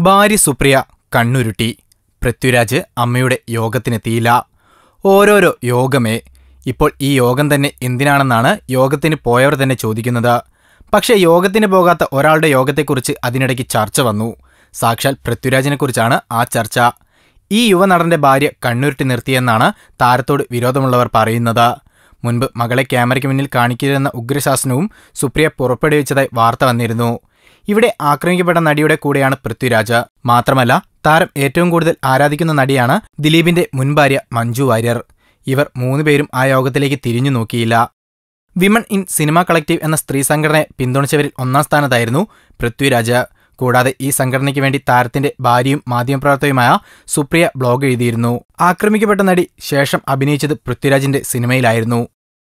ഭാര്യ സുപ്രിയ കണ്ണുരുട്ടി. പൃഥ്വിരാജ് അമ്മയുടെ യോഗത്തിനെത്തിയില്ല. ഓരോരോ യോഗമേ ഇപ്പോൾ ഈ യോഗം തന്നെ എന്തിനാണെന്നാണ് യോഗത്തിന് പോയവർ തന്നെ ചോദിക്കുന്നത്. പക്ഷേ യോഗത്തിന് പോകാത്ത ഒരാളുടെ യോഗത്തെക്കുറിച്ച് അതിനിടയ്ക്ക് ചർച്ച വന്നു. സാക്ഷാൽ പൃഥ്വിരാജിനെക്കുറിച്ചാണ് ആ ചർച്ച. ഈ യുവനടന്റെ ഭാര്യ കണ്ണുരുട്ടി നിർത്തിയെന്നാണ് താരത്തോട് വിരോധമുള്ളവർ പറയുന്നത്. മുൻപ് മകളെ ക്യാമറയ്ക്ക് മുന്നിൽ കാണിക്കരുതെന്ന ഉഗ്രശാസനവും സുപ്രിയ പുറപ്പെടുവിച്ചതായി വാർത്ത വന്നിരുന്നു. ഇവിടെ ആക്രമിക്കപ്പെട്ട നടിയുടെ കൂടെയാണ് പൃഥ്വിരാജ്. മാത്രമല്ല താരം ഏറ്റവും കൂടുതൽ ആരാധിക്കുന്ന നടിയാണ് ദിലീപിന്റെ മുൻ ഭാര്യ മഞ്ജു വാര്യർ. ഇവർ മൂന്നുപേരും ആ യോഗത്തിലേക്ക് തിരിഞ്ഞു നോക്കിയില്ല. വിമൺ ഇൻ സിനിമ കളക്റ്റീവ് എന്ന സ്ത്രീ സംഘടനയെ പിന്തുണച്ചവരിൽ ഒന്നാം സ്ഥാനത്തായിരുന്നു പൃഥ്വിരാജ്. കൂടാതെ ഈ സംഘടനയ്ക്ക് വേണ്ടി താരത്തിന്റെ ഭാര്യയും മാധ്യമപ്രവർത്തകയുമായ സുപ്രിയ ബ്ലോഗ് എഴുതിയിരുന്നു. ആക്രമിക്കപ്പെട്ട നടി ശേഷം അഭിനയിച്ചത് പൃഥ്വിരാജിന്റെ സിനിമയിലായിരുന്നു.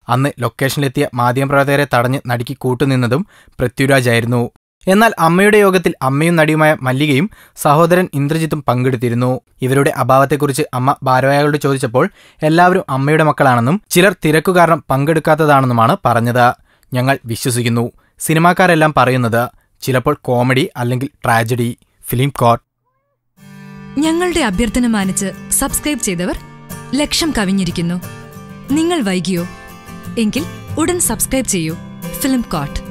അന്ന് ലൊക്കേഷനിലെത്തിയ മാധ്യമപ്രവർത്തകരെ തടഞ്ഞ് നടിക്ക് കൂട്ടുനിന്നതും പൃഥ്വിരാജായിരുന്നു. എന്നാൽ അമ്മയുടെ യോഗത്തിൽ അമ്മയും നടിയുമായ മല്ലികയും സഹോദരൻ ഇന്ദ്രജിത്തും പങ്കെടുത്തിരുന്നു. ഇവരുടെ അഭാവത്തെക്കുറിച്ച് അമ്മ ഭാരവാഹികളോട് ചോദിച്ചപ്പോൾ എല്ലാവരും അമ്മയുടെ മക്കളാണെന്നും ചിലർ തിരക്കു കാരണം പങ്കെടുക്കാത്തതാണെന്നുമാണ് പറഞ്ഞത്. ഞങ്ങൾ വിശ്വസിക്കുന്നു. സിനിമാക്കാരെല്ലാം പറയുന്നത് ചിലപ്പോൾ കോമഡി അല്ലെങ്കിൽ ട്രാജഡി. ഫിലിം കോട്ട് ഞങ്ങളുടെ അഭ്യർത്ഥന മാനിച്ച് സബ്സ്ക്രൈബ് ചെയ്തവർ ലക്ഷം കവിഞ്ഞിരിക്കുന്നു. നിങ്ങൾ വൈകിയോ? എങ്കിൽ ഉടൻ സബ്സ്ക്രൈബ് ചെയ്യൂ. Film coat